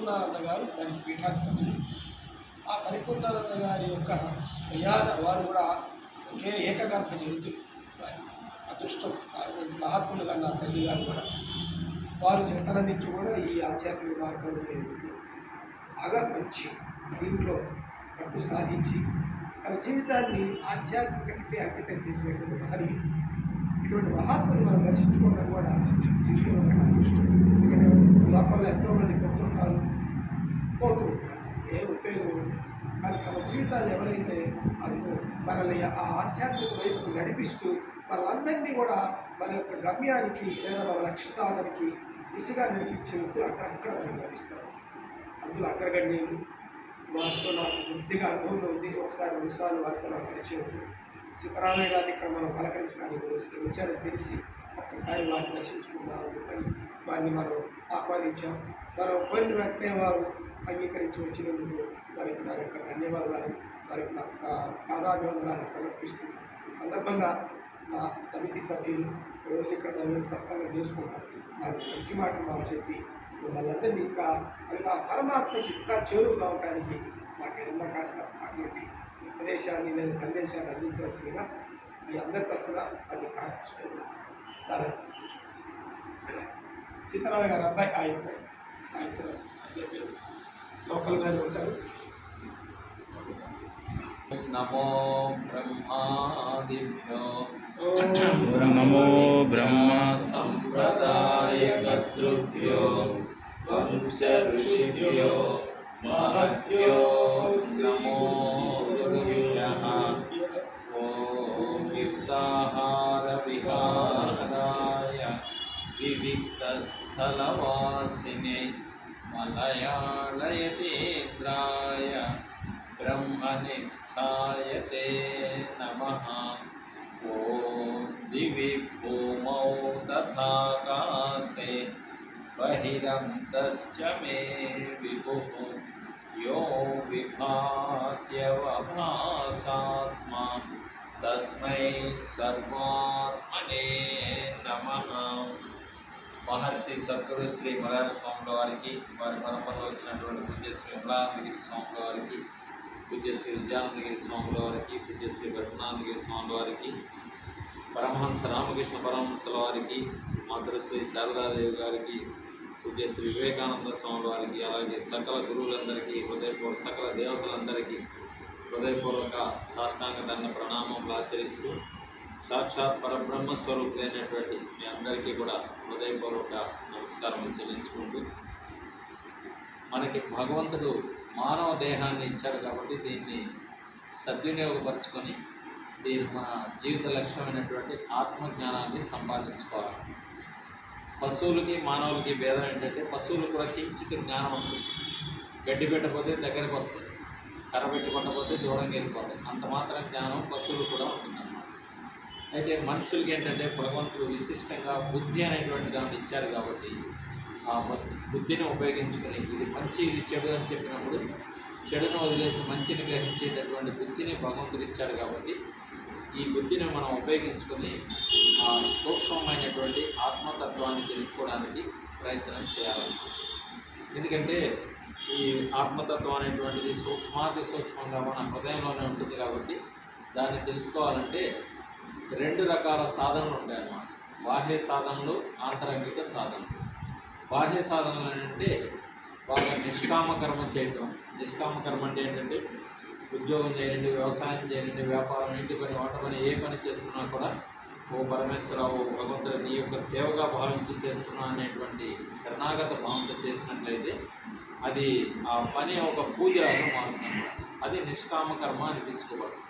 పరిపూర్ణానంద గారు దానికి పీఠాధిపతులు. ఆ పరిపూర్ణానంద గారి యొక్క స్వయాన వారు కూడా ఒకే ఏకగర్భ జనితులు వారి అదృష్టం. అటువంటి మహాత్ములు కన్నా తల్లి గారు కూడా వారు చిన్నతనం నుంచి కూడా ఈ ఆధ్యాత్మిక మార్గంలో బాగా మంచి దీంట్లో పట్టు సాధించి తన జీవితాన్ని ఆధ్యాత్మికతకి అంకితం చేసినటువంటి మహనీయులు ఇటువంటి మహాత్ములు మనం దర్శించుకోవడం కూడా జీవితంలో ఎందుకంటే లోపల ఎంతోమంది కొడుతుంటారు పోతూ ఏ ఉపయోగం కానీ తమ జీవితాలు ఎవరైతే అందులో మనల్ని ఆ ఆధ్యాత్మిక వైపు నడిపిస్తూ వాళ్ళందరినీ కూడా మన యొక్క గమ్యానికి లేదా మన లక్ష్య సాధనకి దిశగా నడిపించే వ్యక్తులు అక్కడక్కడ మనం లభిస్తారు అందులో అగ్రగణ్యులు వారితో నాకు బుద్ధిగా అనుభవంలో ఉంది. ఒకసారి రెండుసార్లు వారితో నాకు పరిచయం ఉంది. సిద్ధరామయ్య గారిని ఇక్కడ మనం పలకరించడానికి వస్తే వచ్చారని తెలిసి ఒక్కసారి వారిని దర్శించుకుందాం అని వారిని మనం ఆహ్వానించాం. మనం కోరిన వెంటనే వారు అంగీకరించి వచ్చినందుకు వారికి నా యొక్క ధన్యవాదాలు. వారికి నా యొక్క పాదాభివందనాలు సమర్పిస్తూ ఈ సందర్భంగా మా సమితి సభ్యులు రోజు ఇక్కడ మేము సత్సంగం చేసుకుంటాం వారికి మంచి మాటలు మాకు చెప్పి వాళ్ళందరినీ ఇంకా ఇంకా ఆ పరమాత్మకి ఇంకా చేరువుగా అవడానికి మాకు ఏదన్నా కాస్త అటువంటి ఉపదేశాన్ని లేదా సందేశాన్ని అందించవలసిందిగా మీ అందరి తరఫున అది ప్రార్థిస్తున్నాను. సీతారామ గారు అబ్బాయి ఆయన లోకల్గానే ఉంటారు. నమో బ్రహ్మాదిభ్యో. నమో బ్రహ్మ సంప్రదాయ కర్తృభ్యో. వంశ ఋషిభ్యో. మహద్భ్యో. నమో ॐ वित्ताहारविहाराय मलयालय मलयालयतेन्द्राय ते नम। ओ दिव्य भूमौ तथाकाशे बहिंत मे विभु। यो विभात्यवभासात्मा तस्मै सर्वात्मने नमः మహర్షి సద్గురు శ్రీ మలయాళ స్వాముల వారికి వారి పరంపరలో వచ్చినటువంటి పూజ్య శ్రీ మలయాళగిరి స్వాముల వారికి పూజ్య శ్రీ విద్యానందగిరి స్వాముల వారికి పూజ్య శ్రీ భట్నాథగిరి స్వాముల వారికి పరమహంస రామకృష్ణ పరమహంసల వారికి మాతృశ్రీ శారదాదేవి గారికి పూజ్య వివేకానంద స్వామి వారికి అలాగే సకల గురువులందరికీ హృదయపూర్వక సకల దేవతలందరికీ హృదయపూర్వక సాష్టాంగ దండ ప్రణామములు ఆచరిస్తూ సాక్షాత్ పరబ్రహ్మ స్వరూపులైనటువంటి మీ అందరికీ కూడా హృదయపూర్వక నమస్కారం చెల్లించుకుంటూ మనకి భగవంతుడు మానవ దేహాన్ని ఇచ్చాడు కాబట్టి దీన్ని సద్వినియోగపరచుకొని దీని మన జీవిత లక్ష్యమైనటువంటి ఆత్మజ్ఞానాన్ని సంపాదించుకోవాలి. పశువులకి మానవులకి భేదం ఏంటంటే పశువులు కూడా కించిత జ్ఞానం ఉంటుంది. గడ్డి పెట్టకపోతే దగ్గరికి వస్తుంది కర్ర పెట్టుకోకపోతే దూరంగా వెళ్ళిపోతాయి. అంత మాత్రం జ్ఞానం పశువులు కూడా ఉంటుందన్నమాట. అయితే మనుషులకి ఏంటంటే భగవంతుడు విశిష్టంగా బుద్ధి అనేటువంటి దాన్ని ఇచ్చారు కాబట్టి ఆ బుద్ధిని ఉపయోగించుకుని ఇది మంచి ఇది చెడు అని చెప్పినప్పుడు చెడును వదిలేసి మంచిని గ్రహించేటటువంటి బుద్ధిని భగవంతుడు ఇచ్చాడు కాబట్టి ఈ బుద్ధిని మనం ఉపయోగించుకొని సూక్ష్మమైనటువంటి ఆత్మతత్వాన్ని తెలుసుకోవడానికి ప్రయత్నం చేయాలి. ఎందుకంటే ఈ ఆత్మతత్వం అనేటువంటిది సూక్ష్మాతి సూక్ష్మంగా మన హృదయంలోనే ఉంటుంది కాబట్టి దాన్ని తెలుసుకోవాలంటే రెండు రకాల సాధనలు ఉంటాయి అన్నమాట. బాహ్య సాధనలు ఆంతరంగిక సాధనలు. బాహ్య సాధనలు అంటే బాగా నిష్కామకర్మ చేయటం నిష్కామకర్మ అంటే ఏంటంటే ఉద్యోగం చేయండి వ్యవసాయం చేయండి వ్యాపారం ఇంటి పని వంట పని ఏ పని చేస్తున్నా కూడా ఓ పరమేశ్వర ఓ భగవంతుడు నీ యొక్క సేవగా భావించి చేస్తున్నా అనేటువంటి శరణాగత భావంతో చేసినట్లయితే అది ఆ పని ఒక పూజ మారుతుంది. అది నిష్కామ కర్మ అనిపించుకోబడుతుంది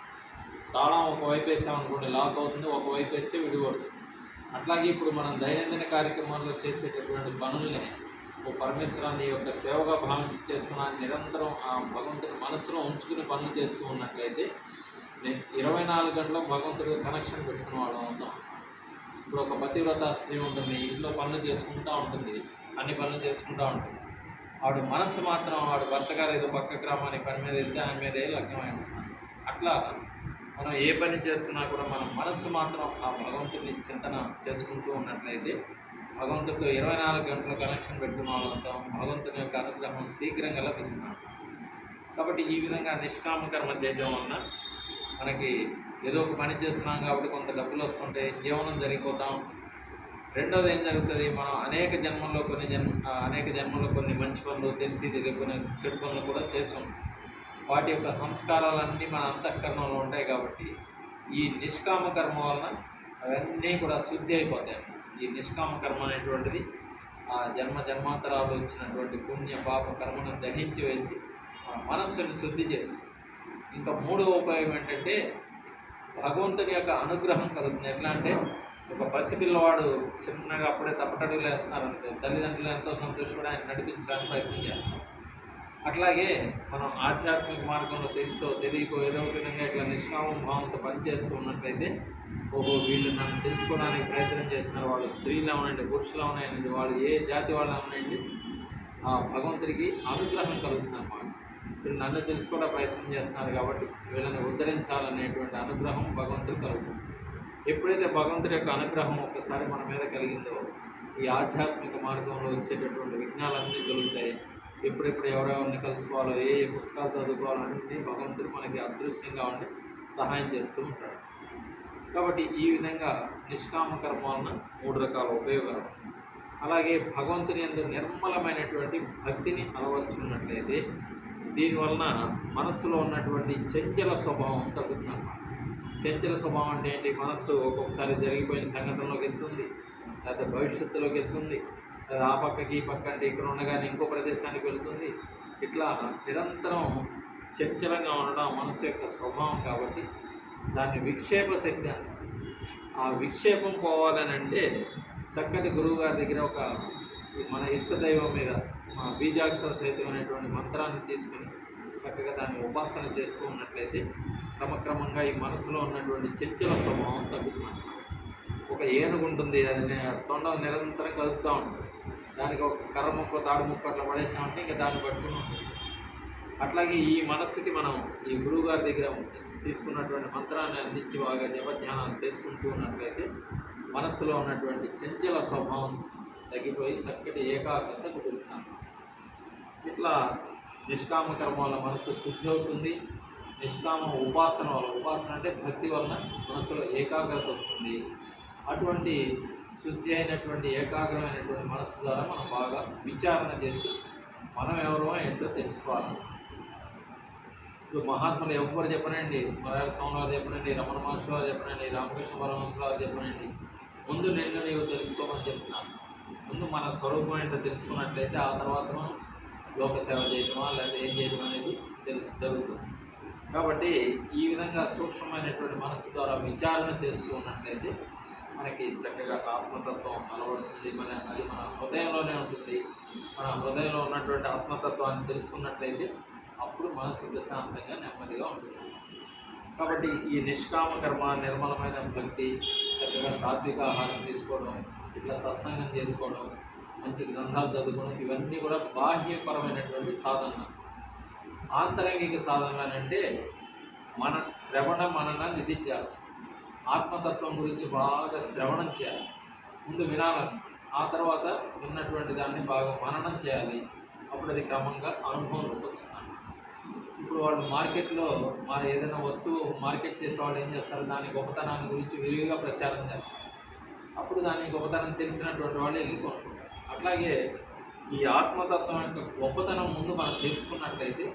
తాళం ఒకవైపు వేసామనుకోండి లాక్ అవుతుంది ఒకవైపు వేస్తే విడిపడుతుంది అట్లాగే ఇప్పుడు మనం దైనందిన కార్యక్రమాల్లో చేసేటటువంటి పనుల్ని ఓ పరమేశ్వరాన్ని యొక్క సేవగా భావించి చేస్తున్నా నిరంతరం ఆ భగవంతుని మనసులో ఉంచుకుని పనులు చేస్తూ ఉన్నట్లయితే నేను ఇరవై నాలుగు గంటల భగవంతుడికి కనెక్షన్ పెట్టుకున్న వాళ్ళం అవుతాం. ఇప్పుడు ఒక పతివ్రత స్త్రీ ఉంటుంది ఇంట్లో పనులు చేసుకుంటూ ఉంటుంది అన్ని పనులు చేసుకుంటూ ఉంటుంది. ఆవిడ మనసు మాత్రం ఆవిడ భర్త గారు ఏదో పక్క గ్రామానికి పని మీద వెళ్తే ఆమె మీదే లగ్నమై ఉంటుంది అట్లా మనం ఏ పని చేస్తున్నా కూడా మన మనసు మాత్రం ఆ భగవంతుని చింతన చేసుకుంటూ ఉన్నట్లయితే భగవంతుడితో ఇరవై నాలుగు గంటల కనెక్షన్ పెట్టుకున్న వాళ్ళంతా భగవంతుని యొక్క అనుగ్రహం శీఘ్రంగా లభిస్తున్నాం కాబట్టి ఈ విధంగా నిష్కామ కర్మ చేయడం వలన మనకి ఏదో ఒక పని చేస్తున్నాం కాబట్టి కొంత డబ్బులు వస్తుంటే జీవనం జరిగిపోతాం. రెండోది ఏం జరుగుతుంది? మనం అనేక జన్మల్లో కొన్ని జన్మ అనేక జన్మల్లో కొన్ని మంచి పనులు తెలిసి తెలియకునే చెడు పనులు కూడా చేస్తాం. వాటి యొక్క సంస్కారాలన్నీ మన అంతఃకరణలో ఉంటాయి కాబట్టి ఈ నిష్కామ కర్మ వలన అవన్నీ కూడా శుద్ధి అయిపోతాయి. ఈ నిష్కామ కర్మ అనేటువంటిది ఆ జన్మ జన్మాంతరాలు వచ్చినటువంటి పుణ్య పాప కర్మను దహించి వేసి మన మనస్సుని శుద్ధి చేసి. ఇంకా మూడవ ఉపాయం ఏంటంటే భగవంతుని యొక్క అనుగ్రహం కలుగుతుంది. ఎట్లా అంటే ఒక పసిపిల్లవాడు చిన్నగా అప్పుడే తప్పటడుగులు వేస్తున్నారంటే తల్లిదండ్రులు ఎంతో సంతోషపడి ఆయన నడిపించడానికి ప్రయత్నం చేస్తాం అట్లాగే మనం ఆధ్యాత్మిక మార్గంలో తెలుసో తెలియకో ఏదో ఒక విధంగా ఇట్లా నిష్కామం భావంతో పనిచేస్తూ ఉన్నట్లయితే ఓహో వీళ్ళు నన్ను తెలుసుకోవడానికి ప్రయత్నం చేస్తున్నారు. వాళ్ళు స్త్రీలు అవనండి పురుషులు అవనండి వాళ్ళు ఏ జాతి వాళ్ళు అవనండి ఆ భగవంతుడికి అనుగ్రహం కలుగుతుంది అన్నమాట. వీళ్ళు నన్ను తెలుసుకోవడం ప్రయత్నం చేస్తున్నారు కాబట్టి వీళ్ళని ఉద్ధరించాలనేటువంటి అనుగ్రహం భగవంతుడు కలుగుతుంది. ఎప్పుడైతే భగవంతుడి యొక్క అనుగ్రహం ఒక్కసారి మన మీద కలిగిందో ఈ ఆధ్యాత్మిక మార్గంలో వచ్చేటటువంటి విఘ్నాలన్నీ దొరుకుతాయి ఎప్పుడెప్పుడు ఎవరెవరిని కలుసుకోవాలో ఏ ఏ పుస్తకాలు చదువుకోవాలన్నీ భగవంతుడు మనకి అదృశ్యంగా ఉండి సహాయం చేస్తూ ఉంటాడు. కాబట్టి ఈ విధంగా నిష్కామ కర్మ వలన మూడు రకాల ఉపయోగాలు. అలాగే భగవంతుని అందరు నిర్మలమైనటువంటి భక్తిని అలవర్చుకున్నట్లయితే దీనివలన మనస్సులో ఉన్నటువంటి చంచల స్వభావం తగ్గుతుందన్నమాట. చంచల స్వభావం అంటే ఏంటి? మనస్సు ఒక్కొక్కసారి జరిగిపోయిన సంఘటనలోకి వెళ్తుంది లేకపోతే భవిష్యత్తులోకి వెళ్తుంది లేదా ఆ పక్కకి ఈ పక్క అంటే ఇక్కడ ఉండగానే ఇంకో ప్రదేశానికి వెళ్తుంది. ఇట్లా నిరంతరం చంచలంగా ఉండడం మనసు యొక్క స్వభావం కాబట్టి దాన్ని విక్షేప శక్తి ఆ విక్షేపం పోవాలని అంటే చక్కటి గురువు గారి దగ్గర ఒక మన ఇష్టదైవం మీద మా బీజాక్షర సైతం అనేటువంటి మంత్రాన్ని తీసుకుని చక్కగా దాన్ని ఉపాసన చేస్తూ ఉన్నట్లయితే క్రమక్రమంగా ఈ మనసులో ఉన్నటువంటి చర్చల స్వభావం తగ్గుతుంది. ఒక ఏనుగు ఉంటుంది అది తొండ నిరంతరం కదుపుతూ ఉంటుంది. దానికి ఒక కర్ర ముక్క తాడు ముక్క అట్లా పడేసామంటే ఇంకా దాన్ని పట్టుకుని ఉంటుంది. అట్లాగే ఈ మనస్సుకి మనం ఈ గురువు గారి దగ్గర తీసుకున్నటువంటి మంత్రాన్ని అందించి బాగా జపధ్యానాలు చేసుకుంటూ ఉన్నట్లయితే మనస్సులో ఉన్నటువంటి చంచల స్వభావం తగ్గిపోయి చక్కటి ఏకాగ్రత కుదురుతాను ఇట్లా నిష్కామ కర్మ వల్ల మనసు శుద్ధి అవుతుంది. నిష్కామ ఉపాసన వల్ల ఉపాసన అంటే భక్తి వలన మనసులో ఏకాగ్రత వస్తుంది. అటువంటి శుద్ధి అయినటువంటి ఏకాగ్రమైనటువంటి మనసు ద్వారా మనం బాగా విచారణ చేసి మనం ఎవరో ఏంటో తెలుసుకోవాలి. ఇప్పుడు మహాత్ములు ఎవ్వరు చెప్పనండి. మలయాళ స్వామివారు చెప్పనండి రమణ మహర్షి వారు చెప్పనండి రామకృష్ణ పరమహంస వారు చెప్పనండి. ముందు నిన్ను నీవు తెలుసుకోమని చెప్తున్నాను. ముందు మన స్వరూపం ఏంటో తెలుసుకున్నట్లయితే ఆ తర్వాత మనం లోక సేవ చేయటమా లేదా ఏం చేయడం అనేది తెలు జరుగుతుంది. కాబట్టి ఈ విధంగా సూక్ష్మమైనటువంటి మనసు ద్వారా విచారణ చేస్తూ ఉన్నట్లయితే మనకి చక్కగా ఆత్మతత్వం అలవడుతుంది మన అది మన హృదయంలోనే ఉంటుంది. మన హృదయంలో ఉన్నటువంటి ఆత్మతత్వాన్ని తెలుసుకున్నట్లయితే అప్పుడు మనసు ప్రశాంతంగా నెమ్మదిగా ఉంటుంది. కాబట్టి ఈ నిష్కామ కర్మ నిర్మలమైన భక్తి చక్కగా సాత్విక ఆహారం తీసుకోవడం ఇట్లా సత్సంగం చేసుకోవడం మంచి గ్రంథాలు చదువుకోవడం ఇవన్నీ కూడా బాహ్యపరమైనటువంటి సాధన ఆంతరంగిక సాధన అంటే మన శ్రవణ మనన నిధిధ్యాసం. ఆత్మతత్వం గురించి బాగా శ్రవణం చేయాలి. ముందు వినాలని. ఆ తర్వాత విన్నటువంటి దాన్ని బాగా మననం చేయాలి. అప్పుడు అది క్రమంగా అనుభవంలోకి వస్తుంది ఇప్పుడు వాళ్ళు మార్కెట్లో మా ఏదైనా వస్తువు మార్కెట్ చేసే వాళ్ళు ఏం చేస్తారు? దాని గొప్పతనాన్ని గురించి విరివిగా ప్రచారం చేస్తారు. అప్పుడు దాని గొప్పతనం తెలిసినటువంటి వాళ్ళు వెళ్ళి కొనుక్కుంటారు. అట్లాగే ఈ ఆత్మతత్వం యొక్క గొప్పతనం ముందు మనం తెలుసుకున్నట్లయితే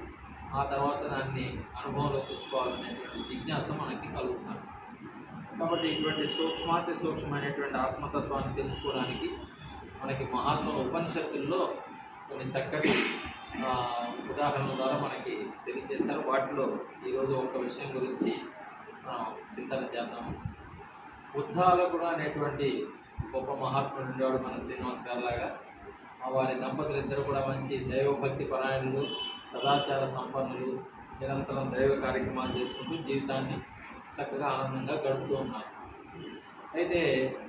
ఆ తర్వాత దాన్ని అనుభవంలో తెచ్చుకోవాలనేటువంటి జిజ్ఞాస మనకి కలుగుతుంది. కాబట్టి ఇటువంటి సూక్ష్మాతి సూక్ష్మమైనటువంటి ఆత్మతత్వాన్ని తెలుసుకోవడానికి మనకి మహాత్మ ఉపనిషత్తుల్లో కొన్ని చక్కటి ఉదాహరణల ద్వారా మనకి తెలియజేస్తారు వాటిలో ఈరోజు ఒక విషయం గురించి మనం చింతన చేద్దాము కూడా అనేటువంటి గొప్ప మహాత్ముడు ఉండేవాడు మన శ్రీనివాస్ గారు లాగా. ఆ వారి దంపతులు ఇద్దరు కూడా మంచి దైవభక్తి పరాయణులు సదాచార సంపన్నులు నిరంతరం దైవ కార్యక్రమాలు చేసుకుంటూ జీవితాన్ని చక్కగా ఆనందంగా గడుపుతూ ఉన్నారు. అయితే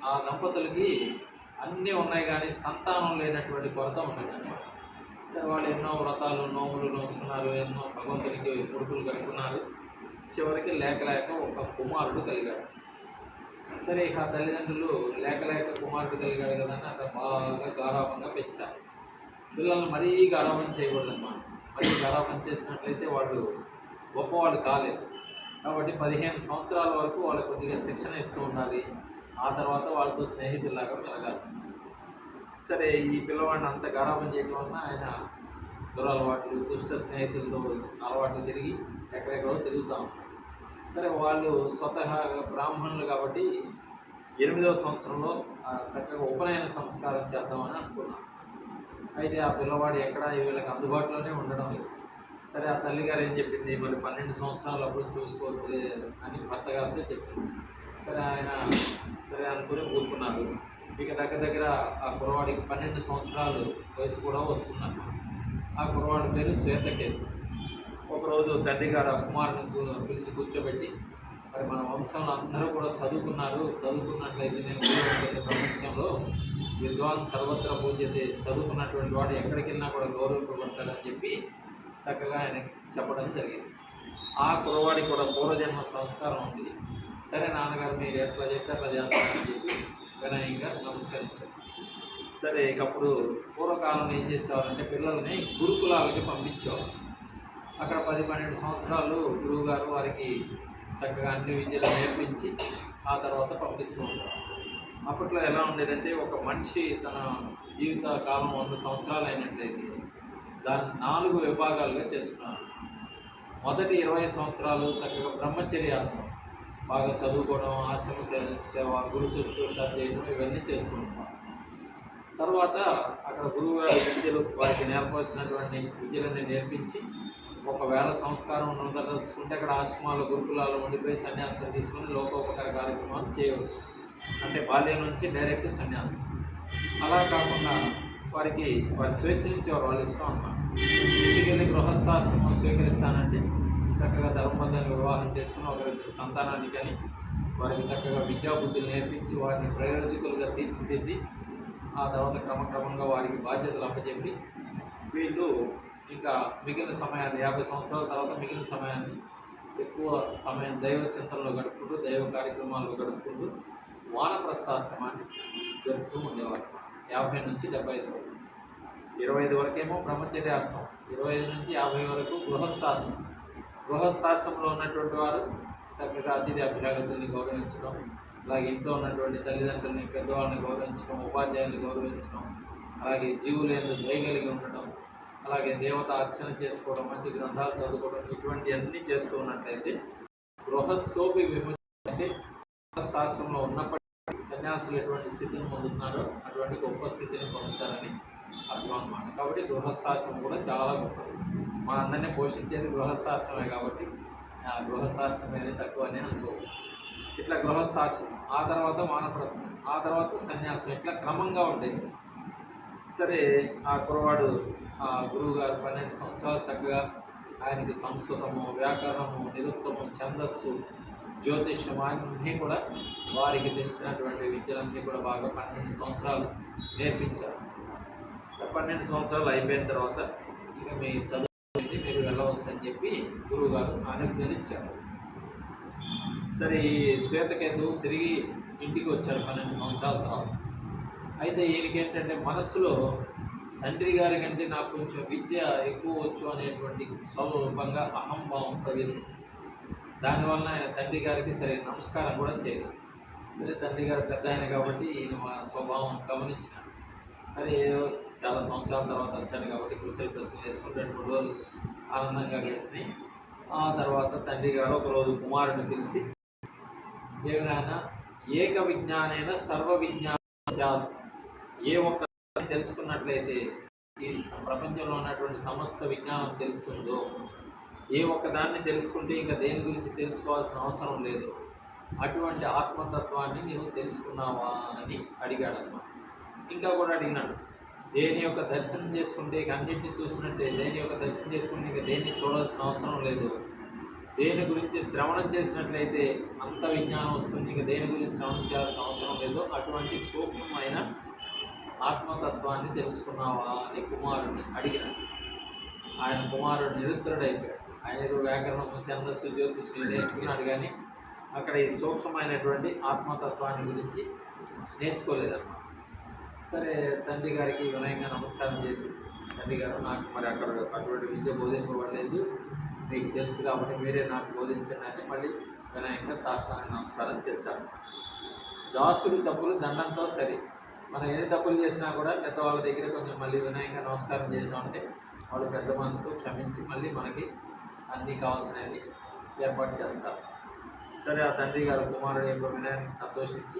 ఆ దంపతులకి అన్నీ ఉన్నాయి కానీ సంతానం లేనటువంటి కొరత ఉంటుందన్నమాట సరే వాళ్ళు ఎన్నో వ్రతాలు నోములు నోసుకున్నారు ఎన్నో భగవంతునికి కొడుకులు కట్టుకున్నారు చివరికి లేక లేక ఒక కుమారుడు కలిగాడు. సరే ఇక ఆ తల్లిదండ్రులు లేక లేక కుమారుడు కలిగాడు కదా అక్కడ అతను బాగా గారాబంగా పెంచారు. పిల్లల్ని మరీ గారాబం చేయకూడదన్నమాట. మరీ గారాబం చేసినట్లయితే వాళ్ళు గొప్పవాళ్ళు కాలేదు. కాబట్టి పదిహేను సంవత్సరాల వరకు వాళ్ళు కొద్దిగా శిక్షణ ఇస్తూ ఉండాలి. ఆ తర్వాత వాళ్ళతో స్నేహితుల్లాగా మెలగాలి. సరే ఈ పిల్లవాడిని అంత గారాబం చేయడం వలన ఆయన దురలవాట్లు దుష్ట స్నేహితులతో అలవాట్లు తిరిగి ఎక్కడెక్కడో తిరుగుతాం సరే వాళ్ళు స్వతహా బ్రాహ్మణులు కాబట్టి ఎనిమిదవ సంవత్సరంలో చక్కగా ఉపనయన సంస్కారం చేద్దామని అనుకున్నాం. అయితే ఆ పిల్లవాడు ఎక్కడ వీళ్ళకి అందుబాటులోనే ఉండడం లేదు. సరే ఆ తల్లిగారు ఏం చెప్పింది? మరి పన్నెండు సంవత్సరాలు అప్పుడు చూసుకోవచ్చు అని భర్త గారితో చెప్పింది. సరే ఆయన సరే అనుకుని కూర్చున్నారు ఇక దగ్గర దగ్గర ఆ కురవాడికి పన్నెండు సంవత్సరాలు వయసు కూడా వస్తున్నారు ఆ కురవాడి పేరు శ్వేతకేతు. ఒకరోజు తండ్రి గారు ఆ కుమారుని పిలిచి కూర్చోబెట్టి మరి మన వంశంలో అందరూ కూడా చదువుకున్నారు చదువుకున్నట్లయితే నేను ప్రపంచంలో విద్వాన్ సర్వత్ర పూజ్యతే చదువుకున్నటువంటి వాడు ఎక్కడికి వెళ్ళినా కూడా గౌరవింపబడతారని చెప్పి చక్కగా ఆయన చెప్పడం జరిగింది. ఆ కురవాడికి కూడా పూర్వజన్మ సంస్కారం ఉంది. సరే నాన్నగారు మీరు ఎట్లా చెప్తే అట్లా చేస్తారని చెప్పి వినయంగా నమస్కరించారు సరే ఇక అప్పుడు పూర్వకాలంలో ఏం చేసేవారంటే పిల్లల్ని గురుకులాలకి పంపించేవారు. అక్కడ పది పన్నెండు సంవత్సరాలు గురువుగారు వారికి చక్కగా అన్ని విద్యలు నేర్పించి ఆ తర్వాత పంపిస్తూ ఉంటారు. అప్పట్లో ఎలా ఉండేదంటే ఒక మనిషి తన జీవిత కాలం వంద సంవత్సరాలు అయినట్లయితే దాన్ని నాలుగు విభాగాలుగా చేసుకున్నారు. మొదటి ఇరవై సంవత్సరాలు చక్కగా బ్రహ్మచర్యాసం బాగా చదువుకోవడం ఆశ్రమ సే- సేవ గురు శుశ్రూష చేయడం ఇవన్నీ చేస్తూ ఉంటాం తర్వాత అక్కడ గురువు గారి విద్యలు వారికి నేర్పాల్సినటువంటి విద్యలన్నీ నేర్పించి ఒకవేళ సంస్కారం ఉన్నదలుచుకుంటే అక్కడ ఆశ్రమాలు గురుకులాలు ఉండిపోయి సన్యాసం తీసుకుని లోకోపకార కార్యక్రమాలు చేయవచ్చు. అంటే బాల్యం నుంచి డైరెక్ట్ సన్యాసం. అలా కాకుండా వారికి వారి స్వేచ్ఛ నుంచి వారు వాళ్ళు ఇష్టం అన్నమాట. ఇంటికి వెళ్ళి గృహస్థాశ్రమం స్వీకరిస్తానంటే చక్కగా ధర్మబంధాన్ని వివాహం చేసుకుని ఒకరి సంతానాన్ని కానీ వారికి చక్కగా విద్యాబుద్ధులు నేర్పించి వారిని ప్రయోజకులుగా తీర్చిదిద్ది ఆ తర్వాత క్రమక్రమంగా వారికి బాధ్యతలు అప్పచెప్పి వీళ్ళు ఇంకా మిగిలిన సమయాన్ని యాభై సంవత్సరాల తర్వాత మిగిలిన సమయాన్ని ఎక్కువ సమయం దైవ చింతనలో గడుపుకుంటూ దైవ కార్యక్రమాల్లో గడుపుకుంటూ వానప్రస్థాశ్రమాన్ని జరుపుతూ ఉండేవారు. యాభై నుంచి డెబ్బై ఐదు వరకు. ఇరవై ఐదు వరకేమో బ్రహ్మచర్యాశ్రమం ఇరవై ఐదు నుంచి యాభై వరకు గృహస్థాశ్రమం. గృహస్థాశ్రమంలో ఉన్నటువంటి వారు చక్కగా అతిథి అభ్యాగతుల్ని గౌరవించడం అలాగే ఇంట్లో ఉన్నటువంటి తల్లిదండ్రుల్ని పెద్దవాళ్ళని గౌరవించడం ఉపాధ్యాయుల్ని గౌరవించడం అలాగే జీవులు ఎందుకు దయగలిగి ఉండడం అలాగే దేవత అర్చన చేసుకోవడం మంచి గ్రంథాలు చదువుకోవడం ఇటువంటి అన్నీ చేస్తూ ఉన్నట్లయితే గృహస్థోపి విముక్తి అంటే శాస్త్రంలో ఉన్నప్పటికీ సన్యాసులు ఎటువంటి స్థితిని పొందుతున్నారో అటువంటి గొప్ప స్థితిని పొందుతారని అర్థం అన్నమాట కాబట్టి గృహశాస్త్రం కూడా చాలా గొప్పది. మా అందరినీ పోషించేది గృహశాస్త్రమే కాబట్టి ఆ గృహశాస్త్రం అనేది తక్కువ అని అనుకో ఇట్లా గృహశాస్త్రం ఆ తర్వాత వానప్రస్థం ఆ తర్వాత సన్యాసం ఇట్లా క్రమంగా ఉండేది సరే ఆ కురవాడు ఆ గురువు గారు పన్నెండు సంవత్సరాలు చక్కగా ఆయనకి సంస్కృతము వ్యాకరణము నిరుక్తము ఛందస్సు జ్యోతిష్యం అన్నీ కూడా వారికి తెలిసినటువంటి విద్యలన్నీ కూడా బాగా పన్నెండు సంవత్సరాలు నేర్పించారు. పన్నెండు సంవత్సరాలు అయిపోయిన తర్వాత ఇక మీ చదువు అయింది, అని చెప్పి గురువు గారు సరే ఈ శ్వేతకేతు తిరిగి ఇంటికి వచ్చాడు పన్నెండు సంవత్సరాల తర్వాత. అయితే ఈయనకి ఏంటంటే మనస్సులో తండ్రి గారి కంటే నాకు కొంచెం విద్య ఎక్కువ వచ్చు అనేటువంటి స్వరూపంగా అహంభావం ప్రవేశించింది. దానివల్ల ఆయన తండ్రి గారికి సరే నమస్కారం కూడా చేయలేదు. సరే తండ్రి గారు పెద్ద ఆయన కాబట్టి ఈయన మా స్వభావం గమనించాను. సరే ఏదో చాలా సంవత్సరాల తర్వాత వచ్చాను కాబట్టి కృషి ప్రశ్నలు వేసుకుంటే రెండు మూడు రోజులు ఆనందంగా గడిచినాయి. ఆ తర్వాత తండ్రి గారు ఒకరోజు కుమారుని పిలిచి ఏమైనా ఏక విజ్ఞానైన సర్వ విజ్ఞాన ఏ ఒక్క తెలుసుకున్నట్లయితే ఈ ప్రపంచంలో ఉన్నటువంటి సమస్త విజ్ఞానం తెలుస్తుందో? ఏ ఒక్క దాన్ని తెలుసుకుంటే ఇంకా దేని గురించి తెలుసుకోవాల్సిన అవసరం లేదు. అటువంటి ఆత్మతత్వాన్ని నీవు తెలుసుకున్నావా? అని అడిగాడు అన్నమాట ఇంకా కూడా అడిగినాడు. దేని యొక్క దర్శనం చేసుకుంటే ఇక అన్నింటినీ చూసినట్టే దేని యొక్క దర్శనం చేసుకుంటే ఇంకా దేన్ని చూడాల్సిన అవసరం లేదు. దేని గురించి శ్రవణం చేసినట్లయితే అంత విజ్ఞానం వస్తుంది ఇంకా దేని గురించి శ్రవణం చేయాల్సిన అవసరం లేదు అటువంటి సూక్ష్మమైన ఆత్మతత్వాన్ని తెలుసుకున్నావా అని కుమారుడిని అడిగిన ఆయన కుమారుడు నిరుద్రుడైపోయాడు ఆయన ఏదో వ్యాకరణం ఛందస్సు జ్యోతిష్లు నేర్చుకున్నాడు కానీ అక్కడ ఈ సూక్ష్మమైనటువంటి ఆత్మతత్వాన్ని గురించి నేర్చుకోలేదన్నమాట. సరే తండ్రి గారికి వినయంగా నమస్కారం చేసి తండ్రి గారు నాకు మరి అక్కడ అటువంటి విద్య బోధింపబడలేదు. మీకు తెలుసు కాబట్టి మీరే నాకు బోధించండి అని మళ్ళీ వినయంగా శాస్త్రానికి నమస్కారం చేశాను దాసుడు తప్పులు దండంతో సరి. మనం ఎన్ని తప్పులు చేసినా కూడా పెద్దవాళ్ళ దగ్గర కొంచెం మళ్ళీ వినయంగా నమస్కారం చేసామంటే వాళ్ళు పెద్ద మనసుతో క్షమించి మళ్ళీ మనకి అన్నీ కావాల్సినవి ఏర్పాటు చేస్తారు. సరే ఆ తండ్రి గారు కుమారుడు యొక్క వినయానికి సంతోషించి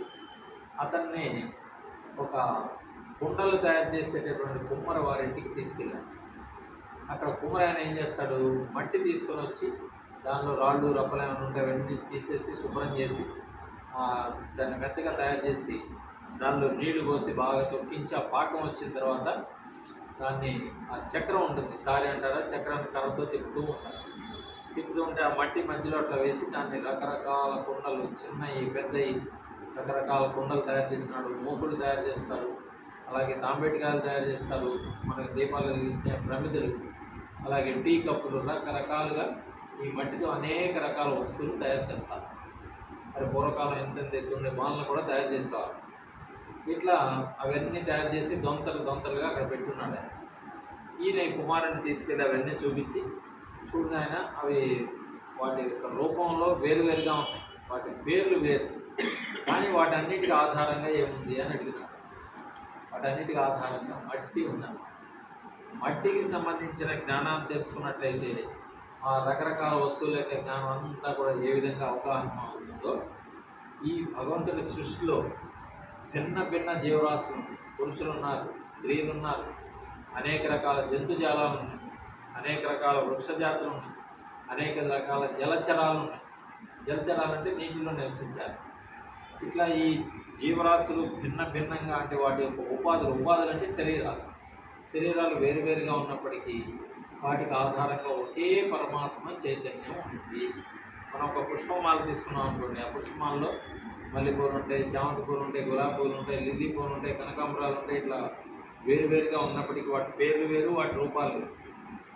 అతన్ని ఒక కుండలు తయారు చేసేటటువంటి కుమ్మర వారింటికి తీసుకెళ్ళాను అక్కడ కుమ్మర ఆయన ఏం చేస్తాడు? మట్టి తీసుకొని వచ్చి దానిలో రాళ్ళు రప్పలు ఏమైనా ఉంటే అవన్నీ తీసేసి శుభ్రం చేసి దాన్ని మెత్తగా తయారు చేసి దానిలో నీళ్ళు పోసి బాగా తొక్కించి ఆ పాకం వచ్చిన తర్వాత దాన్ని ఆ చక్రం ఉంటుంది. సారి అంటారా? చక్రాన్ని కర్రతో తిప్పుతూ ఉంటారు. తిప్పుతూ ఉంటే ఆ మట్టి మధ్యలో అట్లా వేసి దాన్ని రకరకాల కుండలు చిన్నవి పెద్దవి రకరకాల కుండలు తయారు చేస్తున్నాడు మూకులు తయారు చేస్తారు అలాగే తాంబేటికాయలు తయారు చేస్తారు మనకి దీపాలు వెలిగించే ప్రమిదలు అలాగే టీ కప్పులు రకరకాలుగా ఈ మట్టితో అనేక రకాల వస్తువులు తయారు చేస్తారు. మరి పూర్వకాలం ఎంతెంత ఎత్తుండే బాణలు కూడా తయారు చేసేవారు. ఇట్లా అవన్నీ తయారు చేసి దొంతలు దొంతలుగా అక్కడ పెట్టున్నాడు ఆయన. ఈయన ఈ కుమారుని తీసుకెళ్ళి అవన్నీ చూపించి చూడు అవి వాటి యొక్క రూపంలో వేరువేరుగా ఉన్నాయి. వాటి పేర్లు వేరు. కానీ వాటన్నిటికి ఆధారంగా ఏముంది అని అడిగినాడు వాటన్నిటికి ఆధారంగా మట్టి ఉందన్నమాట మట్టికి సంబంధించిన జ్ఞానాన్ని తెలుసుకున్నట్లయితే ఆ రకరకాల వస్తువుల యొక్క జ్ఞానం అంతా కూడా ఏ విధంగా అవగాహన అవుతుందో ఈ భగవంతుడి సృష్టిలో భిన్న భిన్న జీవరాశులు పురుషులు ఉన్నారు స్త్రీలు ఉన్నారు అనేక రకాల జంతుజాలాలు ఉన్నాయి అనేక రకాల వృక్షజాతులు ఉన్నాయి అనేక రకాల జలచరాలు ఉన్నాయి. జలచరాలు అంటే నీటిలో నివసించాలి. ఇట్లా ఈ జీవరాశులు భిన్న భిన్నంగా అంటే వాటి యొక్క ఉపాధులు ఉపాధులు అంటే శరీరాలు. శరీరాలు వేరువేరుగా ఉన్నప్పటికీ వాటికి ఆధారంగా ఒకే పరమాత్మ చైతన్యం ఉంది. మనం ఒక పుష్పమాల తీసుకున్నాం అనుకోండి ఆ పుష్పమాలలో మల్లెపూలు ఉంటాయి చామంతి పూలు ఉంటాయి గులాబీ పూలు ఉంటాయి లిల్లీ పూలు ఉంటాయి కనకాంబరాలు ఉంటాయి ఇట్లా వేరువేరుగా ఉన్నప్పటికీ వాటి పేర్లు వేరు వాటి రూపాలు వేరు.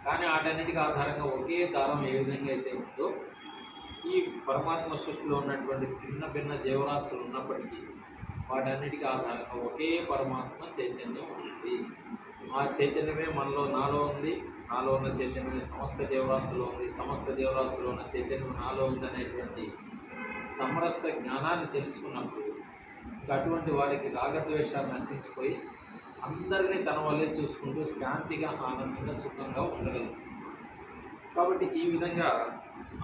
కానీ వాటన్నిటికీ ఆధారంగా ఒకే దారం ఏ విధంగా అయితే ఉందో ఈ పరమాత్మ సృష్టిలో ఉన్నటువంటి భిన్న భిన్న జీవరాశులు ఉన్నప్పటికీ వాటన్నిటికీ ఆధారంగా ఒకే పరమాత్మ చైతన్యం ఉంది. ఆ చైతన్యమే మనలో నాలో ఉంది నాలో ఉన్న చైతన్యమే సమస్త జీవరాశుల్లో ఉంది. సమస్త జీవరాశుల్లో ఉన్న చైతన్యం నాలో ఉంది అనేటువంటి సమరస జ్ఞానాన్ని తెలుసుకున్నప్పుడు ఇంకా అటువంటి వారికి రాగద్వేషాలు నశించిపోయి అందరినీ తన వల్లే చూసుకుంటూ శాంతిగా ఆనందంగా సుఖంగా ఉండగలుగుతుంది కాబట్టి ఈ విధంగా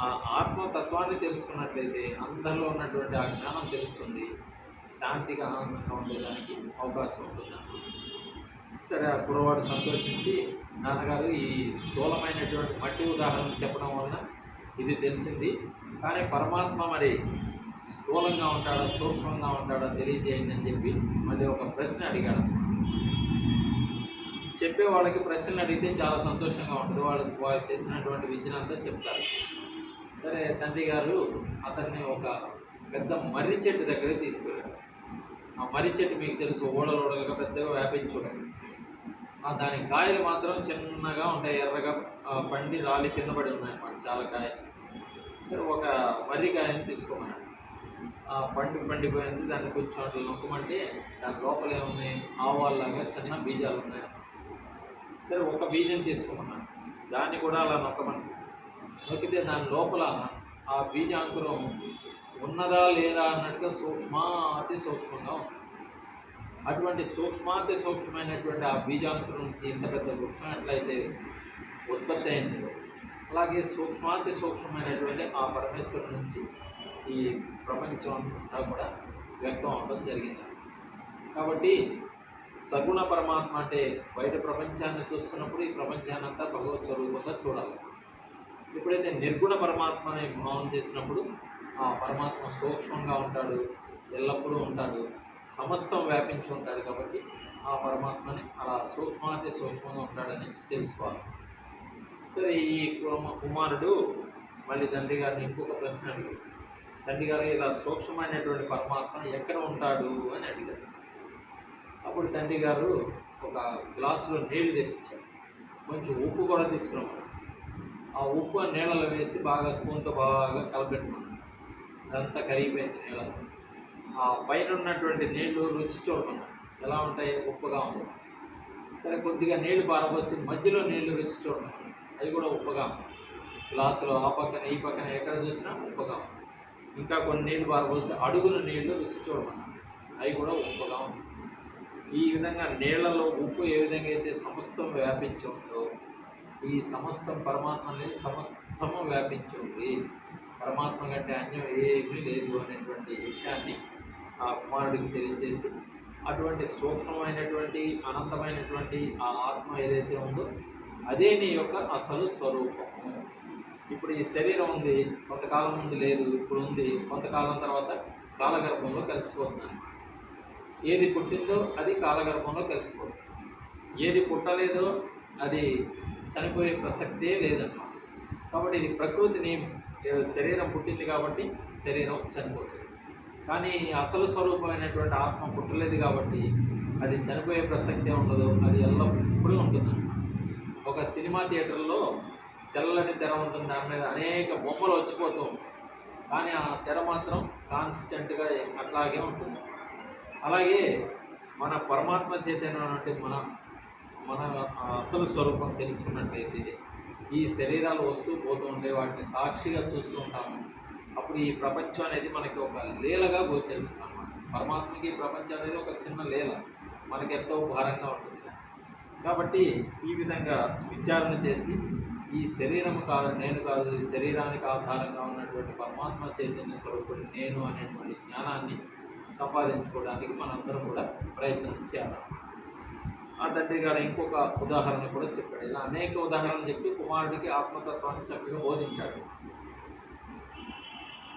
ఆ ఆత్మతత్వాన్ని తెలుసుకున్నట్లయితే అందరిలో ఉన్నటువంటి ఆ జ్ఞానం తెలుస్తుంది. శాంతిగా ఆనందంగా ఉండేదానికి అవకాశం ఉంటుంది సరే ఆ కురవాడు సంతోషించి నాన్నగారు ఈ స్థూలమైనటువంటి మట్టి ఉదాహరణ చెప్పడం వలన ఇది తెలిసింది. కానీ పరమాత్మ మరి స్థూలంగా ఉంటాడా సూక్ష్మంగా ఉంటాడా తెలియజేయండి అని చెప్పి మళ్ళీ ఒక ప్రశ్న అడిగాడు. చెప్పే వాళ్ళకి ప్రశ్నలు అడిగితే చాలా సంతోషంగా ఉంటుంది. వాళ్ళకి వాళ్ళు తెలిసినటువంటి విద్యనంతా చెప్తారు. సరే తండ్రి గారు అతన్ని ఒక పెద్ద మర్రి చెట్టు దగ్గర తీసుకెళ్ళారు. ఆ మర్రి చెట్టు మీకు తెలుసు ఓడలు ఓడలుగా పెద్దగా వ్యాపించి ఉంటుంది. ఆ దాని కాయలు మాత్రం చిన్నగా ఉంటాయి ఎర్రగా పండి రాలి కింద పడి ఉన్నాయన్నమాట చాలా కాయలు. సరే ఒక మర్రి కాయని తీసుకోమన్నాడు. ఆ పండు పండిపోయింది దాన్ని కొంచెం అట్లా నొక్కమంటే దాని లోపల ఏమున్నాయి? ఆవాల్లాగా చిన్న బీజాలు ఉన్నాయి సరే ఒక బీజం తీసుకోమన్నా. దాన్ని కూడా అలా నొక్కమని నొక్కితే దాని లోపల ఆ బీజాంకురం ఉన్నదా లేదా అన్నట్టుగా సూక్ష్మాతి సూక్ష్మంగా ఉంది. అటువంటి సూక్ష్మాతి సూక్ష్మమైనటువంటి ఆ బీజాంకురం నుంచి ఇంత పెద్ద వృక్షం ఎట్లయితే ఉత్పత్తి అయింది అలాగే సూక్ష్మాతి సూక్ష్మమైనటువంటి ఆ పరమేశ్వరుడు నుంచి ఈ ప్రపంచం అంతా కూడా వ్యక్తం అవ్వడం జరిగింది. కాబట్టి సగుణ పరమాత్మ అంటే బయట ప్రపంచాన్ని చూస్తున్నప్పుడు ఈ ప్రపంచాన్ని అంతా భగవత్ స్వరూపంగా చూడాలి. ఎప్పుడైతే నిర్గుణ పరమాత్మని భావం చేసినప్పుడు ఆ పరమాత్మ సూక్ష్మంగా ఉంటాడు ఎల్లప్పుడూ ఉంటాడు సమస్తం వ్యాపించి ఉంటాడు కాబట్టి ఆ పరమాత్మని అలా సూక్ష్మాతి సూక్ష్మంగా ఉంటాడని తెలుసుకోవాలి. సరే ఈ కుమ- కుమారుడు మళ్ళీ తండ్రి గారిని ఇంకొక ప్రశ్న అడిగాడు. తండ్రి గారు ఇలా సూక్ష్మమైనటువంటి పరమాత్మ ఎక్కడ ఉంటాడు? అని అడిగారు అప్పుడు తండ్రి గారు ఒక గ్లాసులో నీళ్ళు తెప్పించారు. కొంచెం ఉప్పు కూడా తీసుకున్నాం ఆ ఉప్పు నీళ్ళలో వేసి బాగా స్పూన్తో బాగా కలపెట్టుకున్నాం అదంతా కరిగిపోయింది నేల ఆ పైన ఉన్నటువంటి నీళ్ళు రుచి చూడమన్నాం ఎలా ఉంటాయి? ఉప్పుగా ఉంటాయి సరే కొద్దిగా నీళ్ళు పారబోసి మధ్యలో నీళ్ళు రుచి చూడమన్నాం అది కూడా ఉప్పుగా గ్లాసులో ఆ పక్కన ఈ పక్కన ఎక్కడ చూసినా ఉప్పుగా ఇంకా కొన్ని నీళ్ళు పారబోస్తే అడుగుల నీళ్ళు రుచి చూడమన్నాం అవి కూడా ఉప్పుగా ఉంటాయి ఈ విధంగా నీళ్ళలో ఉప్పు ఏ విధంగా అయితే సమస్తం వ్యాపించి ఉందో ఈ సమస్తం పరమాత్మని సమస్తము వ్యాపించి ఉంది పరమాత్మ కంటే అన్యం ఏమీ లేదు అనేటువంటి విషయాన్ని ఆ కుమారుడికి తెలియజేసి అటువంటి సూక్ష్మమైనటువంటి అనంతమైనటువంటి ఆ ఆత్మ ఏదైతే ఉందో అదే నీ యొక్క అసలు స్వరూపము. ఇప్పుడు ఈ శరీరం ఉంది కొంతకాలం ముందు లేదు ఇప్పుడు ఉంది కొంతకాలం తర్వాత కాలగర్భంలో కలిసిపోతున్నాను ఏది పుట్టిందో అది కాలగర్భంలో కలిసిపోతుంది. ఏది పుట్టలేదో అది చనిపోయే ప్రసక్తే లేదన్నమాట. కాబట్టి ఇది ప్రకృతి నియమం శరీరం పుట్టింది కాబట్టి శరీరం చనిపోతుంది. కానీ అసలు స్వరూపమైనటువంటి ఆత్మ పుట్టలేదు కాబట్టి అది చనిపోయే ప్రసక్తే ఉండదు అది ఎల్లప్పుడూ ఉంటుంది ఒక సినిమా థియేటర్లో తెల్లని తెర ఉంటుంది దాని మీద అనేక బొమ్మలు వచ్చిపోతూ ఉంటాయి. కానీ ఆ తెర మాత్రం కాన్స్టెంట్గా అట్లాగే ఉంటుంది. అలాగే మన పరమాత్మ చైతన్యం అంటే మన మన అసలు స్వరూపం తెలుసుకున్నట్లయితే ఈ శరీరాలు వస్తూ పోతూ ఉంటే వాటిని సాక్షిగా చూస్తూ ఉంటాము. అప్పుడు ఈ ప్రపంచం అనేది మనకి ఒక లీలగా గోచరిస్తుంది అన్నమాట. పరమాత్మకి ఈ ప్రపంచం అనేది ఒక చిన్న లీల. మనకి ఎంతో భారంగా ఉంటుంది. కాబట్టి ఈ విధంగా విచారణ చేసి ఈ శరీరం కాదు నేను కాదు ఈ శరీరానికి ఆధారంగా ఉన్నటువంటి పరమాత్మ చైతన్య స్వరూపుడు నేను అనేటువంటి జ్ఞానాన్ని సంపాదించుకోవడానికి మనందరం కూడా ప్రయత్నం చేయాలి. ఆ తండ్రి గారు ఇంకొక ఉదాహరణ కూడా చెప్పాడు. ఇలా అనేక ఉదాహరణలు చెప్పి కుమారుడికి ఆత్మతత్వాన్ని చక్కగా బోధించాడు.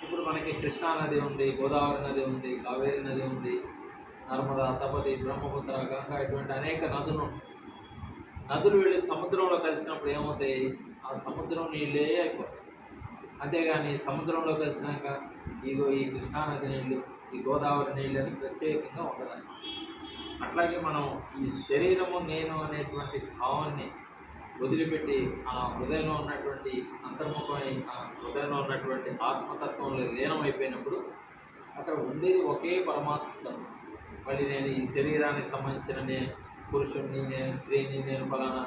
ఇప్పుడు మనకి కృష్ణా నది ఉంది గోదావరి నది ఉంది కావేరి నది ఉంది నర్మదా తపతి బ్రహ్మపుత్ర గంగా ఇటువంటి అనేక నదులు నదులు వెళ్ళి సముద్రంలో కలిసినప్పుడు ఏమవుతాయి? ఆ సముద్రం నీళ్ళే అయిపోతాయి. అంతేగాని సముద్రంలో కలిసినాక ఇగో ఈ కృష్ణానది నీళ్ళు ఈ గోదావరి నీళ్ళు అని ప్రత్యేకంగా ఉండదు అట్లాగే మనం ఈ శరీరము నేను అనేటువంటి భావాన్ని వదిలిపెట్టి ఆ హృదయంలో ఉన్నటువంటి అంతర్ముఖమై ఆ హృదయంలో ఉన్నటువంటి ఆత్మతత్వంలో లీనమైపోయినప్పుడు అక్కడ ఉండేది ఒకే పరమాత్మ. మళ్ళీ నేను ఈ శరీరానికి సంబంధించిన నేను పురుషుడిని నేను స్త్రీని నేను ఫలానా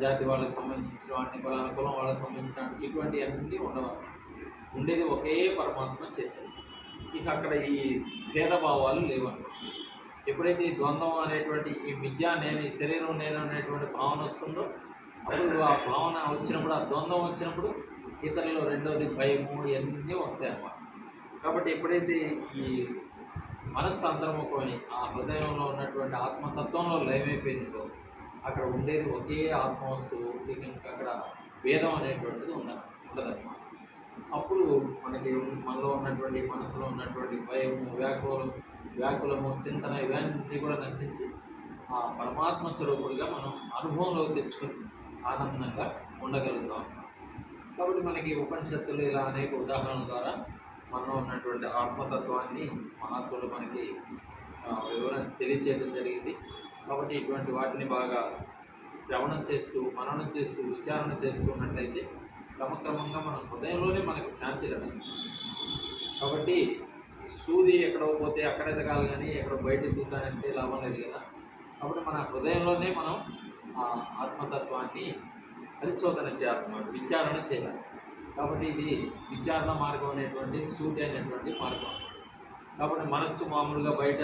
జాతి వాళ్ళకి సంబంధించిన వాడిని ఫలానా కులం వాళ్ళకి సంబంధించిన ఇటువంటి అన్నీ ఉండవు. ఉండేది ఒకే పరమాత్మ చైతన్యం. ఇక అక్కడ ఈ భేదభావాలు లేవన్నమాట ఎప్పుడైతే ఈ ద్వంద్వం అనేటువంటి ఈ విద్య నేను ఈ శరీరం నేను అనేటువంటి భావన వస్తుందో అప్పుడు ఆ భావన వచ్చినప్పుడు ఆ ద్వంద్వం వచ్చినప్పుడు ఇతరులు రెండోది భయము ఇవన్నీ వస్తాయన్నమాట. కాబట్టి ఎప్పుడైతే ఈ మనస్సు అంతర్ముఖమై ఆ హృదయంలో ఉన్నటువంటి ఆత్మతత్వంలో లయమైపోయిందో అక్కడ ఉండేది ఒకే ఆత్మవస్తువు ఇంకా అక్కడ భేదం అనేటువంటిది ఉండదు ఉండదన్నమాట. అప్పుడు మనకి మనలో ఉన్నటువంటి మనసులో ఉన్నటువంటి భయము వ్యాకులం వ్యాకులము చింతన ఇవన్నీ కూడా నశించి ఆ పరమాత్మ స్వరూపుడిగా మనం అనుభవంలోకి తెచ్చుకుని ఆనందంగా ఉండగలుగుతాం. కాబట్టి మనకి ఉపనిషత్తులు ఇలా అనేక ఉదాహరణల ద్వారా మనలో ఉన్నటువంటి ఆత్మతత్వాన్ని మహాత్ములు మనకి వివరణ తెలియచేయడం జరిగింది. కాబట్టి ఇటువంటి వాటిని బాగా శ్రవణం చేస్తూ మననం చేస్తూ విచారణ చేస్తూ ఉన్నట్లయితే క్రమక్రమంగా మన హృదయంలోనే మనకు శాంతి లభిస్తుంది. కాబట్టి సూది ఎక్కడో పోతే అక్కడ ఎదగాలి కానీ ఎక్కడ బయట ఎదుగుతానంటే లాభం లేదు కదా. కాబట్టి మన హృదయంలోనే మనం ఆ ఆత్మతత్వాన్ని పరిశోధన చేయాలన్నమాట విచారణ చేయాలి. కాబట్టి ఇది విచారణ మార్గం అనేటువంటి సూటి అనేటువంటి మార్గం. కాబట్టి మనస్సు మామూలుగా బయట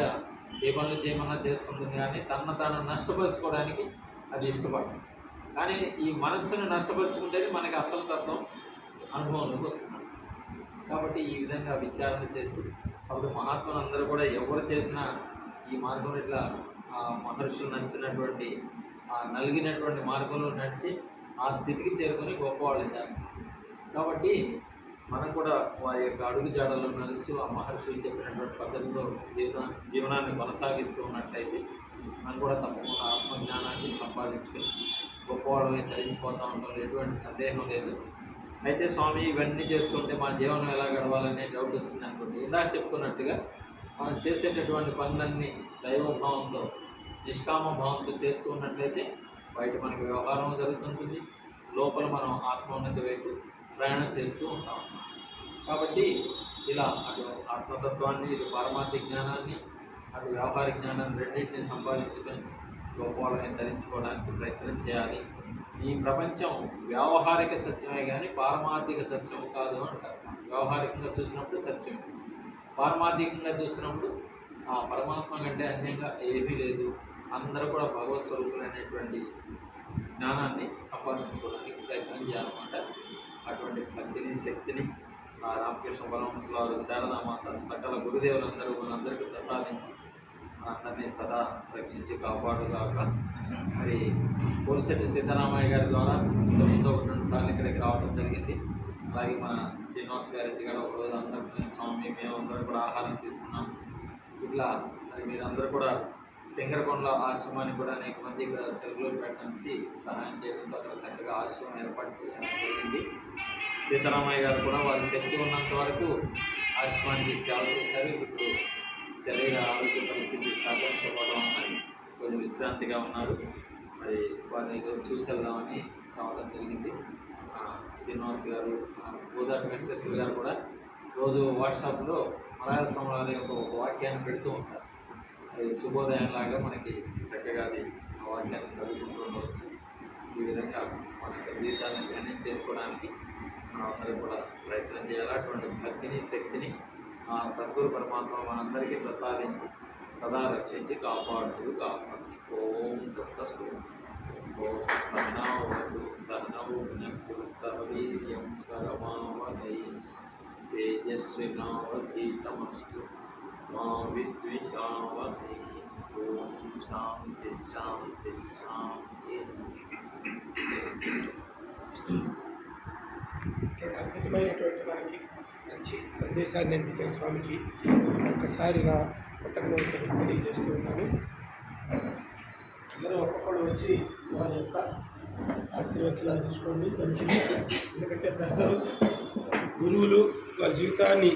ఏ పనులు చేయమన్నా చేస్తుంది కానీ తన తాను నష్టపరుచుకోవడానికి అది ఇష్టపడదు. కానీ ఈ మనస్సును నష్టపరుచుకుంటేనే మనకి అసలు తత్వం అనుభవంలోకి వస్తుంది. కాబట్టి ఈ విధంగా విచారణ చేసి అప్పుడు మహాత్ములు అందరూ కూడా ఎవరు చేసినా ఈ మార్గం ఇట్లా ఆ మహర్షులు నడిచినటువంటి ఆ నలిగినటువంటి మార్గంలో నడిచి ఆ స్థితికి చేరుకొని గొప్పవాళ్ళు అయ్యారు కాబట్టి మనం కూడా వారి యొక్క అడుగు జాడల్లో నడుస్తూ ఆ మహర్షులు చెప్పినటువంటి పద్ధతిలో జీవన జీవనాన్ని కొనసాగిస్తూ ఉన్నట్లయితే మనం కూడా తప్పకుండా ఆత్మజ్ఞానాన్ని సంపాదించుకుని గొప్పవాడమే తరించిపోతా ఉంటాం ఎటువంటి సందేహం లేదు. అయితే స్వామి ఇవన్నీ చేస్తుంటే మా జీవనం ఎలా గడవాలనే డౌట్ వచ్చింది అనుకోండి. ఇందాక చెప్పుకున్నట్టుగా మనం చేసేటటువంటి పనులన్నీ దైవభావంతో నిష్కామ భావంతో చేస్తూ ఉన్నట్లయితే బయట మనకి వ్యవహారం జరుగుతుంటుంది. లోపల మనం ఆత్మోన్నతి వైపు ప్రయాణం చేస్తూ ఉంటాం. కాబట్టి ఇలా అటు ఆత్మతత్వాన్ని ఇటు పారమార్థిక జ్ఞానాన్ని అటు వ్యాపార జ్ఞానాన్ని రెండింటిని సంపాదించుకొని లోపాలని ధరించుకోవడానికి ప్రయత్నం చేయాలి. ఈ ప్రపంచం వ్యావహారిక సత్యమే కానీ పారమార్థిక సత్యం కాదు అంటారు. వ్యవహారికంగా చూసినప్పుడు సత్యం. పారమార్థికంగా చూసినప్పుడు ఆ పరమాత్మ కంటే అన్యంగా ఏమీ లేదు. అందరూ కూడా భగవత్ స్వరూపులైనటువంటి జ్ఞానాన్ని సంపాదించుకోవడానికి ప్రయత్నం చేయాలన్నమాట. అటువంటి భక్తిని శక్తిని రామకృష్ణ పరమహంసుల వారు శారదామాత సకల గురుదేవులందరూ మనందరికీ ప్రసాదించి మనందరినీ సదా రక్షించి కాపాడుగాక. మరి పోలిశెట్టి సీతారామయ్య గారి ద్వారా ఇంతకుముందు ఒక రెండు సార్లు ఇక్కడికి రావడం జరిగింది. అలాగే మన శ్రీనివాస్ గారి ఇంటికాడ ఒక రోజు అందరం స్వామి మేము కూడా ఆహారం తీసుకున్నాం. ఇట్లా మరి మీరందరూ కూడా సింగరకొండ ఆశ్రమాన్ని కూడా అనేక మంది ఇక్కడ చెరువులపేట నుంచి సహాయం చేయడంతో అక్కడ చక్కగా ఆశ్రమం ఏర్పాటు చేయడం జరిగింది. సీతారామయ్య గారు కూడా వారి శక్తి ఉన్నంత వరకు ఆశ్రమానికి సేవ చేశారు. ఇప్పుడు శరీర ఆరోగ్య పరిస్థితి సహకరించకపోవడం అని కొంచెం విశ్రాంతిగా ఉన్నారు. మరి వారిని ఈరోజు చూసి వెళ్దామని రావడం జరిగింది. శ్రీనివాస్ గారు గోదావరి వెంకటేశ్వర గారు కూడా రోజు వాట్సాప్లో మలయాళ సంవత్సరాల యొక్క ఒక వాక్యాన్ని పెడుతూ ఉంటారు. అది శుభోదయం లాగా మనకి చక్కగా అది ఆ వాక్యాన్ని చదువుకుంటూ ఉండవచ్చు. ఈ విధంగా మన యొక్క జీవితాన్ని ధ్యానం చేసుకోవడానికి మనం అందరూ కూడా ప్రయత్నం చేయాలి. అటువంటి భక్తిని శక్తిని ఆ సద్గురు పరమాత్మ మనందరికీ ప్రసాదించి సదా రక్షించి కాపాడు కాపాడు ఓం తస్సతు ఓం సహనావతు సహనౌ భునక్తు సహవీర్యం కరమావహై తేజస్వినావధీతమస్తు మా విద్విషావహై ఓం శాంతి శాంతి శాంతి. ఇటువంటి అద్భుతమైనటువంటి మనకి ఇచ్చి సందేశాన్ని అందించిన స్వామికి ఒక్కసారి నా కృతజ్ఞతలు తెలియజేస్తూ ఉన్నాను. అందరూ ఒక్కొక్కడు వచ్చి వారి యొక్క ఆశీర్వచనాలు తీసుకోండి మంచిది ఎందుకంటే పెద్దలు గురువులు వారి జీవితాన్ని